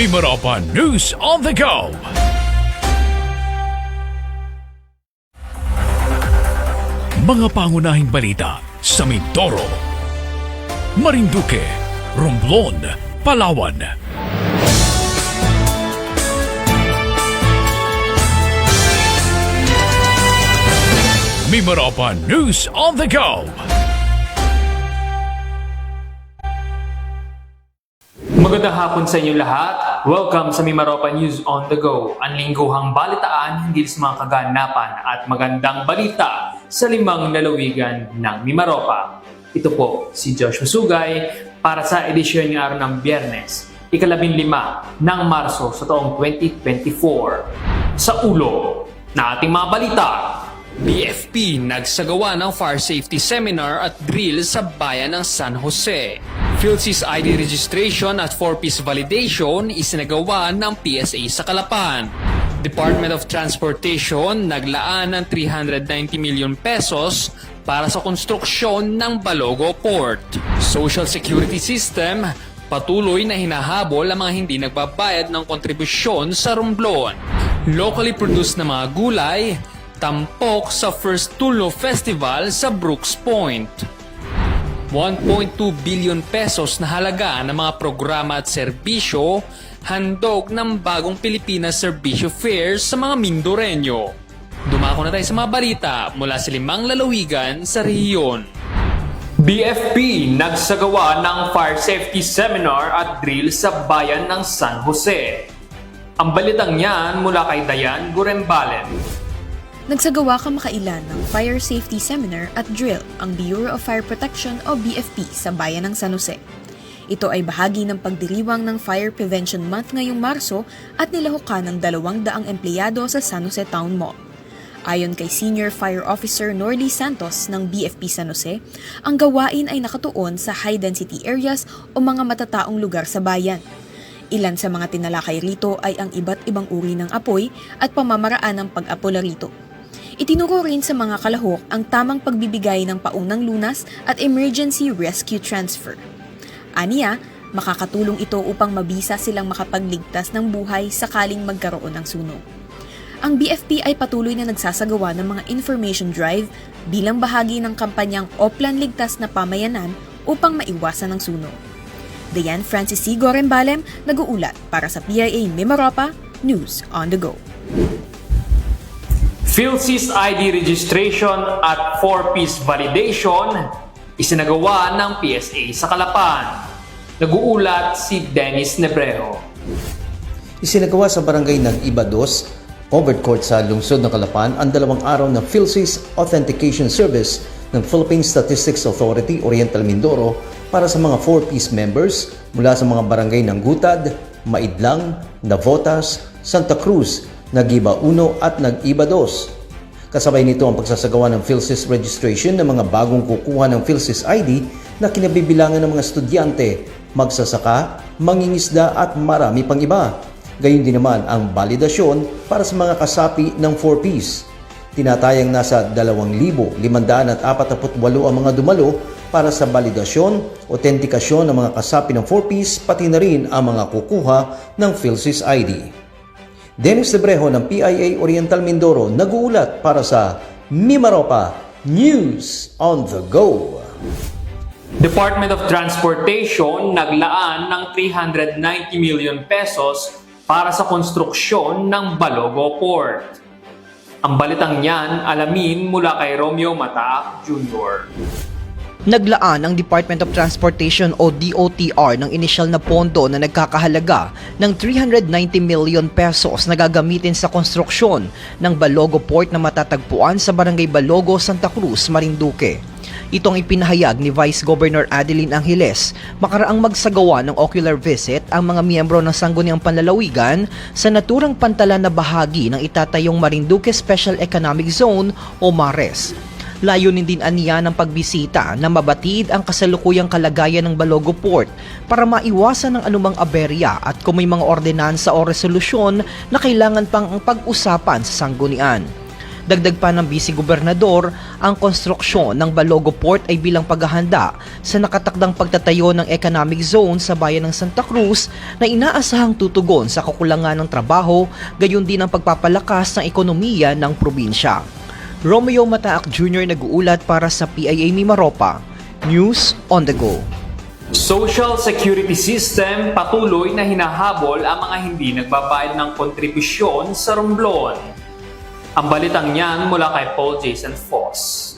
Mimaropa News on the Go! Mga pangunahing balita sa Mindoro, Marinduque, Romblon, Palawan. Mimaropa News on the Go! Magandang hapon sa inyo lahat. Welcome sa Mimaropa News on the Go. Ang lingguhang balitaan hindi sa mga kaganapan at magandang balita sa limang lalawigan ng Mimaropa. Ito po si Joshua Sugay para sa edisyon ng araw ng Biyernes, ikalabing lima ng Marso sa taong 2024. Sa ulo na ating mga balita, BFP nagsagawa ng fire safety seminar at drill sa bayan ng San Jose. PhilSys ID registration at 4-piece validation isinagawa ng PSA sa Kalapan. Department of Transportation naglaan ng 390 million pesos para sa konstruksyon ng Balogo Port. Social Security System patuloy na hinahabol ang mga hindi nagbabayad ng kontribusyon sa Romblon. Locally produced na mga gulay, tampok sa First Tulo Festival sa Brooks Point. 1.2 billion pesos na halaga ng mga programa at serbisyo handog ng bagong Pilipinas Serbisyo Fairs sa mga Mindoreño. Dumako na tayo sa mga balita mula sa limang lalawigan sa rehiyon. BFP nagsagawa ng fire safety seminar at drill sa bayan ng San Jose. Ang balitang yan mula kay Dayan Gurembalen. Nagsagawa kamakailan ng Fire Safety Seminar at Drill ang Bureau of Fire Protection o BFP sa bayan ng San Jose. Ito ay bahagi ng pagdiriwang ng Fire Prevention Month ngayong Marso at nilahukan ng dalawang daang empleyado sa San Jose Town Mall. Ayon kay Senior Fire Officer Norly Santos ng BFP San Jose, ang gawain ay nakatuon sa high-density areas o mga matataong lugar sa bayan. Ilan sa mga tinalakay rito ay ang iba't ibang uri ng apoy at pamamaraan ng pag-apola rito. Itinuro rin sa mga kalahok ang tamang pagbibigay ng paunang lunas at emergency rescue transfer. Aniya, makakatulong ito upang mabisa silang makapagligtas ng buhay sakaling magkaroon ng sunog. Ang BFP ay patuloy na nagsasagawa ng mga information drive bilang bahagi ng kampanyang Oplan Ligtas na Pamayanan upang maiwasan ang sunog. Dayan Francis C. Gorembalem, nag-uulat para sa PIA Mimaropa, News on the Go. PhilSys ID registration at 4-piece validation isinagawa ng PSA sa Kalapan. Nag-uulat si Dennis Nebrejo. Isinagawa sa barangay ng Ibados, Overt Court sa lungsod ng Kalapan ang dalawang araw ng PhilSys Authentication Service ng Philippine Statistics Authority Oriental Mindoro para sa mga 4-piece members mula sa mga barangay ng Gutad, Maidlang, Navotas, Santa Cruz, Nagiba 1 at Nagiba 2. Kasabay nito ang pagsasagawa ng PhilSys registration ng mga bagong kukuha ng PhilSys ID na kinabibilangan ng mga estudyante, magsasaka, mangingisda at marami pang iba. Gayun din naman ang validasyon para sa mga kasapi ng 4Ps. Tinatayang nasa 2,548 ang mga dumalo para sa validasyon, otentikasyon ng mga kasapi ng 4Ps pati na rin ang mga kukuha ng PhilSys ID. Dennis Lebrejo ng PIA Oriental Mindoro nag-uulat para sa Mimaropa News on the Go. Department of Transportation naglaan ng 390 million pesos para sa konstruksyon ng Balogo Port. Ang balitang yan alamin mula kay Romeo Mata Jr. Naglaan ang Department of Transportation o DOTR ng inisyal na pondo na nagkakahalaga ng 390 million pesos na gagamitin sa konstruksyon ng Balogo Port na matatagpuan sa Barangay Balogo, Santa Cruz, Marinduque. Itong ipinahayag ni Vice Governor Adeline Angeles makaraang magsagawa ng ocular visit ang mga miyembro ng Sangguniang Panlalawigan sa naturang pantalan na bahagi ng itatayong Marinduque Special Economic Zone o MARES. Layunin din aniya ng pagbisita na mabatid ang kasalukuyang kalagayan ng Balogo Port para maiwasan ng anumang aberya at kung may mga ordinansa o resolusyon na kailangan pang ang pag-usapan sa sanggunian. Dagdag pa ng Vice Gobernador, ang konstruksyon ng Balogo Port ay bilang paghahanda sa nakatakdang pagtatayo ng economic zone sa bayan ng Santa Cruz na inaasahang tutugon sa kakulangan ng trabaho, gayon din ang pagpapalakas ng ekonomiya ng probinsya. Romeo Mataak Jr. nag-uulat para sa PIA Mimaropa. News on the go. Social Security System patuloy na hinahabol ang mga hindi nagbabayad ng kontribusyon sa Romblon. Ang balitang yan mula kay Paul Jason Foss.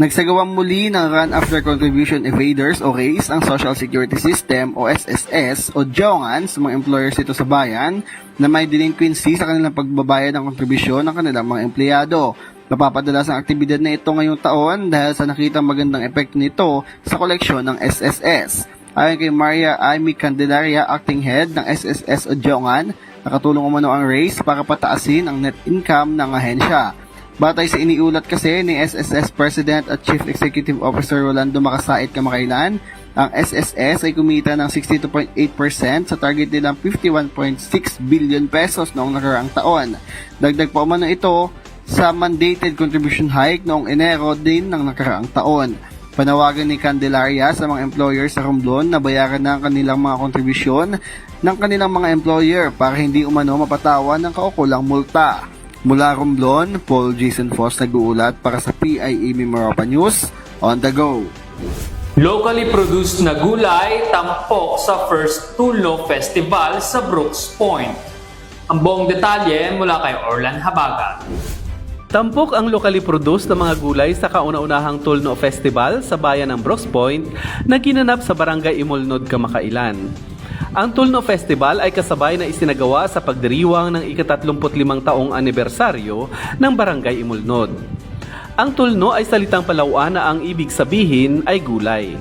Nagsagawang muli ng Run After Contribution Evaders o RACE ang Social Security System o SSS o JONGAN sa mga employers dito sa bayan na may delinquency sa kanilang pagbabayad ng kontribusyon ng kanilang mga empleyado. Napapadalas ang aktibidad na ito ngayong taon dahil sa nakitang magandang epekto nito sa koleksyon ng SSS. Ayon kay Maria Amy Candelaria, acting head ng SSS o JONGAN, nakatulong umano ang RACE para pataasin ang net income ng ahensya. Batay sa iniulat kasi ni SSS President at Chief Executive Officer Rolando Makasait kamakailan, ang SSS ay kumita ng 62.8% sa target nilang 51.6 billion pesos noong nakaraang taon. Dagdag pa umano ito sa mandated contribution hike noong Enero din ng nakaraang taon. Panawagan ni Candelaria sa mga employer sa Romblon na bayaran na ang kanilang mga kontribusyon ng kanilang mga employer para hindi umano mapatawan ng kaukulang multa. Mula Romblon, Paul Jason Foss nag-uulat para sa PIE Mimaropa News on the go. Locally produced na gulay tampok sa First Tulno Festival sa Brooks Point. Ang buong detalye mula kay Orlan Habaga. Tampok ang locally produced na mga gulay sa kauna-unahang Tulno Festival sa bayan ng Brooks Point na ginanap sa Barangay Imolnod, Kamakailan. Ang Tulno Festival ay kasabay na isinagawa sa pagdiriwang ng ika-35 taong anibersaryo ng Barangay Imolnod. Ang tulno ay salitang Palauan na ang ibig sabihin ay gulay.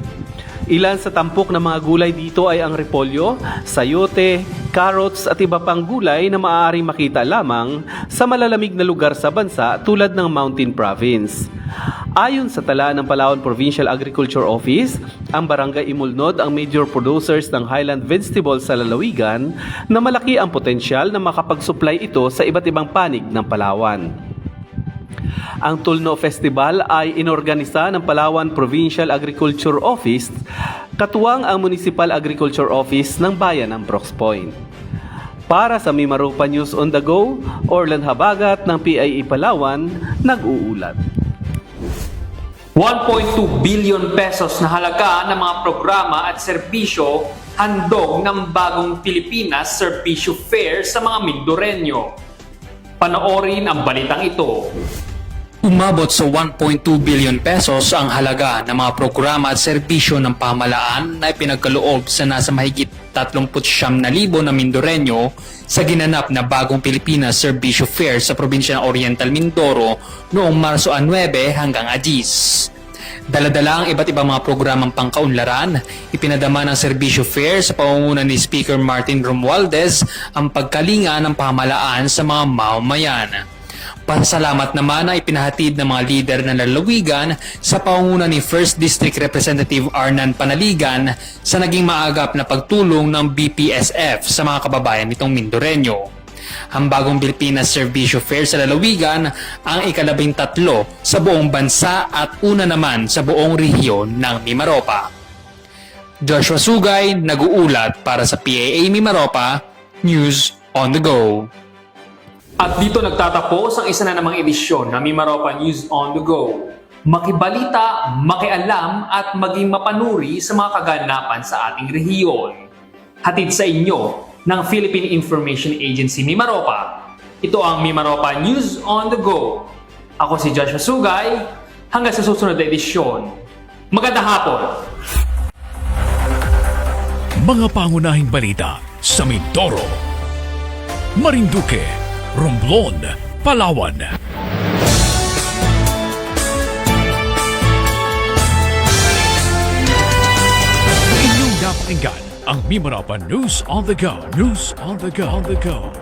Ilan sa tampok na mga gulay dito ay ang repolyo, sayote, carrots at iba pang gulay na maaaring makita lamang sa malalamig na lugar sa bansa tulad ng Mountain Province. Ayon sa tala ng Palawan Provincial Agriculture Office, ang Barangay Imulnod ang major producers ng highland vegetables sa lalawigan na malaki ang potensyal na makapag-supply ito sa iba't ibang panig ng Palawan. Ang Tulno Festival ay inorganisa ng Palawan Provincial Agriculture Office katuwang ang Municipal Agriculture Office ng Bayan ng Brooks Point. Para sa Mimaropa News on the Go, Orlan Habagat ng PIE Palawan, nag-uulat. 1.2 billion pesos na halaga ng mga programa at serbisyo handog ng bagong Pilipinas Serbisyo Fair sa mga Mindoreño. Panoorin ang balitang ito. Umabot sa 1.2 billion pesos ang halaga ng mga programa at serbisyo ng pamalaan na ipinagkaloob sa nasa mahigit 39,000 na Mindoreño sa ginanap na bagong Pilipinas Serbisyo Fair sa probinsya ng Oriental Mindoro noong Marso 9 hanggang 10. Daladala ang iba't ibang mga programang pangkaunlaran, ipinadama ng Serbisyo Fair sa pangunguna ni Speaker Martin Romualdez ang pagkalinga ng pamalaan sa mga mamamayan. Pasalamat naman na ipinahatid ng mga lider ng lalawigan sa pangunguna ni First District Representative Arnan Panaligan sa naging maagap na pagtulong ng BPSF sa mga kababayan nitong Mindoreño. Ang bagong Pilipinas Servisyo Fair sa lalawigan ang ikalabing tatlo sa buong bansa at una naman sa buong rehiyon ng Mimaropa. Joshua Sugay, nag-uulat para sa PAA Mimaropa, News on the Go. At dito nagtatapos ang isa na namang edisyon ng Mimaropa News on the Go. Makibalita, makialam at maging mapanuri sa mga kaganapan sa ating rehiyon. Hatid sa inyo ng Philippine Information Agency Mimaropa. Ito ang Mimaropa News on the Go. Ako si Joshua Sugay. Hanggang sa susunod na edisyon. Magandang hapon! Mga pangunahing balita sa Mindoro, Marinduque, Romblon, Palawan. Inyong napakinggan ang Mimarapan News on the Go. News on the Go. On the Go.